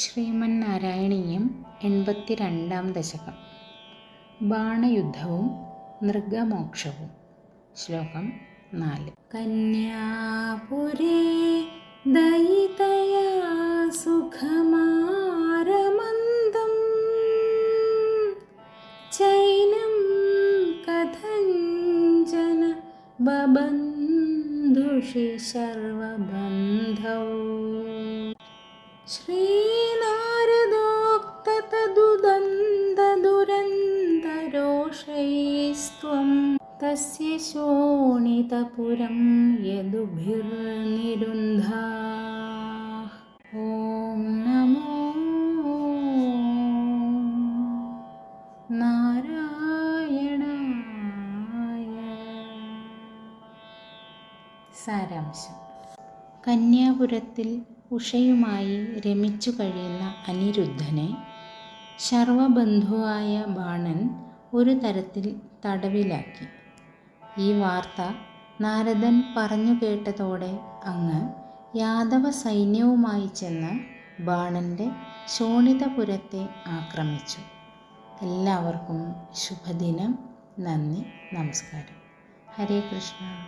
ശ്രീമന്നാരായണീയം എൺപത്തിരണ്ടാം ദശകം. ബാണയുദ്ധവും നൃഗമോക്ഷവും ശ്ലോകം നാല്. കന്യാപുരേ ദയിതയാ സുഖമാരമന്ദം ചൈനം കഥഞ്ജന ബബന്ധുഷി സർവബന്ധൗ श्रीनारदोक्ततदुदन्तदुरन्तरोषैस्त्वं तस्य शोणितपुरं यदुभिर्निरुन्धा ॐ नमो നാരായണായ സാരാംശം കന്യാപുരത്തിൽ ഉഷയുമായി രമിച്ചു കഴിയുന്ന അനിരുദ്ധനെ ശർവബന്ധുവായ ബാണൻ ഒരു തരത്തിൽ തടവിലാക്കി. ഈ വാർത്ത നാരദൻ പറഞ്ഞു കേട്ടതോടെ അങ്ങ് യാദവ സൈന്യവുമായി ചെന്ന് ബാണന്റെ ശോണിതപുരത്തെ ആക്രമിച്ചു. എല്ലാവർക്കും ശുഭദിനം. നന്ദി. നമസ്കാരം. ഹരേ കൃഷ്ണ.